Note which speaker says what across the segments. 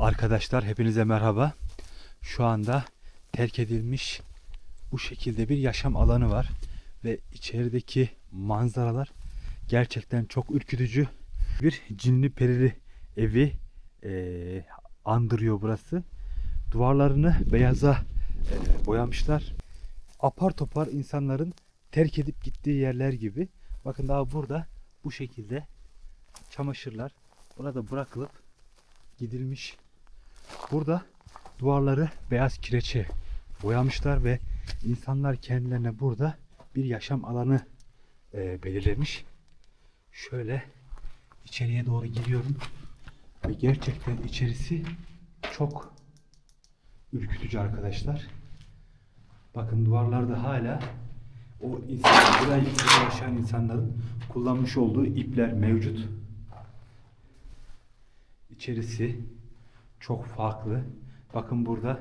Speaker 1: Arkadaşlar hepinize merhaba. Şu anda terk edilmiş bu şekilde bir yaşam alanı var ve içerideki manzaralar gerçekten çok ürkütücü. Bir cinli perili evi eee, andırıyor burası. Duvarlarını beyaza eee, boyamışlar. Apar topar insanların terk edip gittiği yerler gibi. Bakın daha burada bu şekilde çamaşırlar burada bırakılıp gidilmiş. Burada duvarları beyaz kireçe boyamışlar ve insanlar kendilerine burada bir yaşam alanı e, belirlemiş. Şöyle içeriye doğru giriyorum ve gerçekten içerisi çok ürkütücü arkadaşlar. Bakın duvarlarda hala o insan, buraya yaşayan insanların kullanmış olduğu ipler mevcut. İçerisi çok farklı. Bakın burada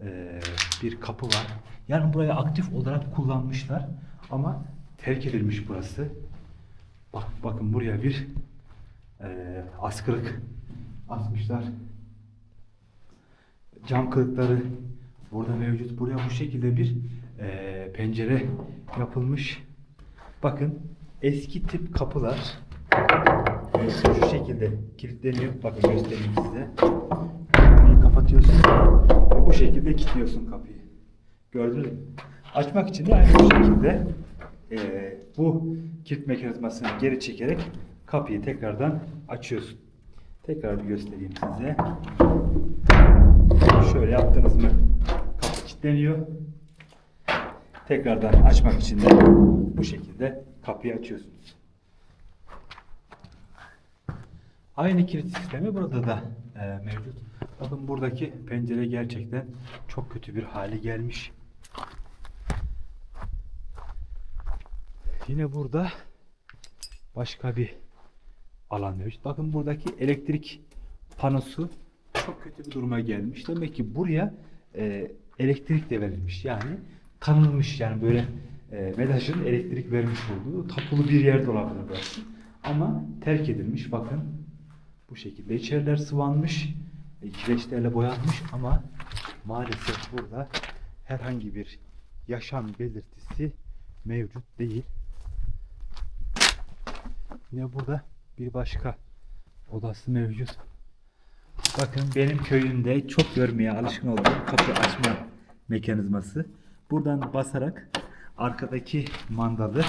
Speaker 1: eee, bir kapı var. Yani burayı aktif olarak kullanmışlar ama terk edilmiş burası. Bak bakın buraya bir eee askılık asmışlar. Cam kırıkları burada mevcut. Buraya bu şekilde bir eee, pencere yapılmış. Bakın eski tip kapılar şu şekilde kilitleniyor. Bakın göstereyim size. Kapatıyorsun ve bu şekilde kilitliyorsun kapıyı. Gördünüz mü? Açmak için de aynı şekilde eee, bu kilit mekanizmasını geri çekerek kapıyı tekrardan açıyorsun. Tekrar bir göstereyim size. Şöyle yaptınız mı kapı kilitleniyor. Tekrardan açmak için de bu şekilde kapıyı açıyorsunuz. Aynı kilit sistemi burada da e, mevcut. Bakın buradaki pencere gerçekten çok kötü bir hale gelmiş. Yine burada başka bir alan mevcut. Bakın buradaki elektrik panosu çok kötü bir duruma gelmiş. Demek ki buraya e, elektrik de verilmiş. Yani tanınmış yani böyle e, MEDAŞ'ın elektrik vermiş olduğu tapulu bir yer de olabilir burası. Ama terk edilmiş. Bakın bu şekilde içeriler sıvanmış. Kireçlerle boyanmış ama maalesef burada herhangi bir yaşam belirtisi mevcut değil. Yine burada bir başka odası mevcut. Bakın benim köyümde çok görmeye alışkın olduğum kapı açma mekanizması. Buradan basarak arkadaki mandalı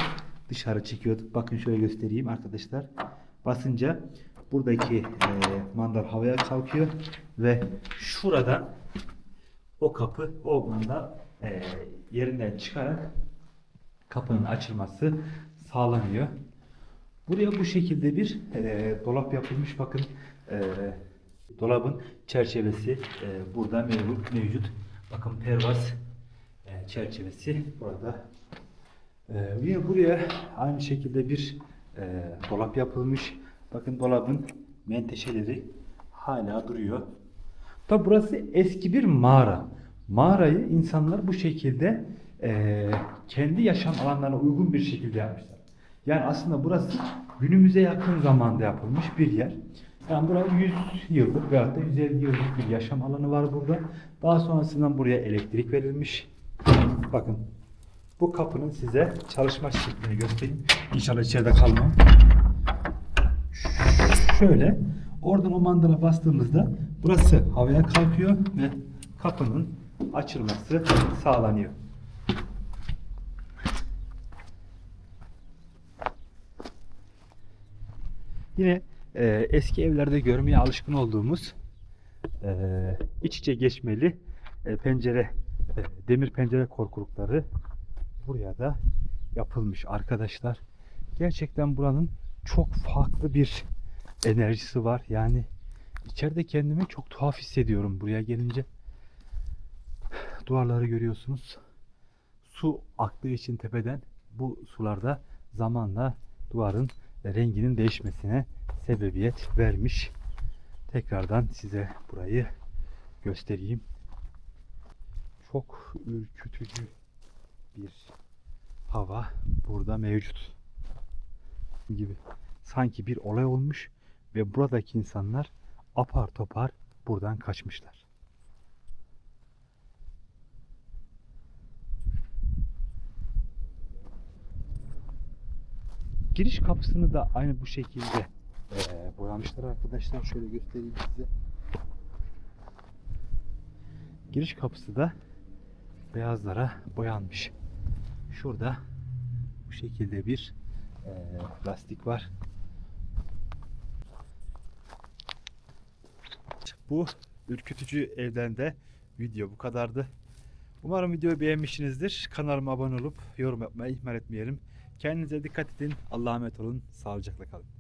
Speaker 1: dışarı çekiyorduk. Bakın şöyle göstereyim arkadaşlar. Basınca buradaki e, mandal havaya kalkıyor ve şuradan o kapı o mandal e, yerinden çıkarak kapının açılması sağlanıyor. Buraya bu şekilde bir e, dolap yapılmış. Bakın e, dolabın çerçevesi e, burada mevcut. mevcut. Bakın pervaz e, çerçevesi burada. E, yine buraya aynı şekilde bir e, dolap yapılmış. Bakın dolabın menteşeleri hala duruyor. Tabi burası eski bir mağara. Mağarayı insanlar bu şekilde e, kendi yaşam alanlarına uygun bir şekilde yapmışlar. Yani aslında burası günümüze yakın zamanda yapılmış bir yer. Yani burada 100 yıllık veyahut da 150 yıllık bir yaşam alanı var burada. Daha sonrasından buraya elektrik verilmiş. Bakın bu kapının size çalışma şeklini göstereyim. İnşallah içeride kalmam. Şöyle oradan o mandala bastığımızda burası havaya kalkıyor ve kapının açılması sağlanıyor. Yine e, eski evlerde görmeye alışkın olduğumuz e, iç içe geçmeli e, pencere, e, demir pencere korkulukları buraya da yapılmış arkadaşlar. Gerçekten buranın çok farklı bir enerjisi var. Yani içeride kendimi çok tuhaf hissediyorum buraya gelince. Duvarları görüyorsunuz. Su aktığı için tepeden bu sularda zamanla duvarın renginin değişmesine sebebiyet vermiş. Tekrardan size burayı göstereyim. Çok ürkütücü bir hava burada mevcut gibi. Sanki bir olay olmuş ve buradaki insanlar apar topar buradan kaçmışlar. Giriş kapısını da aynı bu şekilde eee, boyamışlar arkadaşlar. Şöyle göstereyim size. Giriş kapısı da beyazlara boyanmış. Şurada bu şekilde bir eee, lastik var. Bu ürkütücü evden de video bu kadardı. Umarım videoyu beğenmişsinizdir. Kanalıma abone olup yorum yapmayı ihmal etmeyelim. Kendinize dikkat edin. Allah'a emanet olun. Sağlıcakla kalın.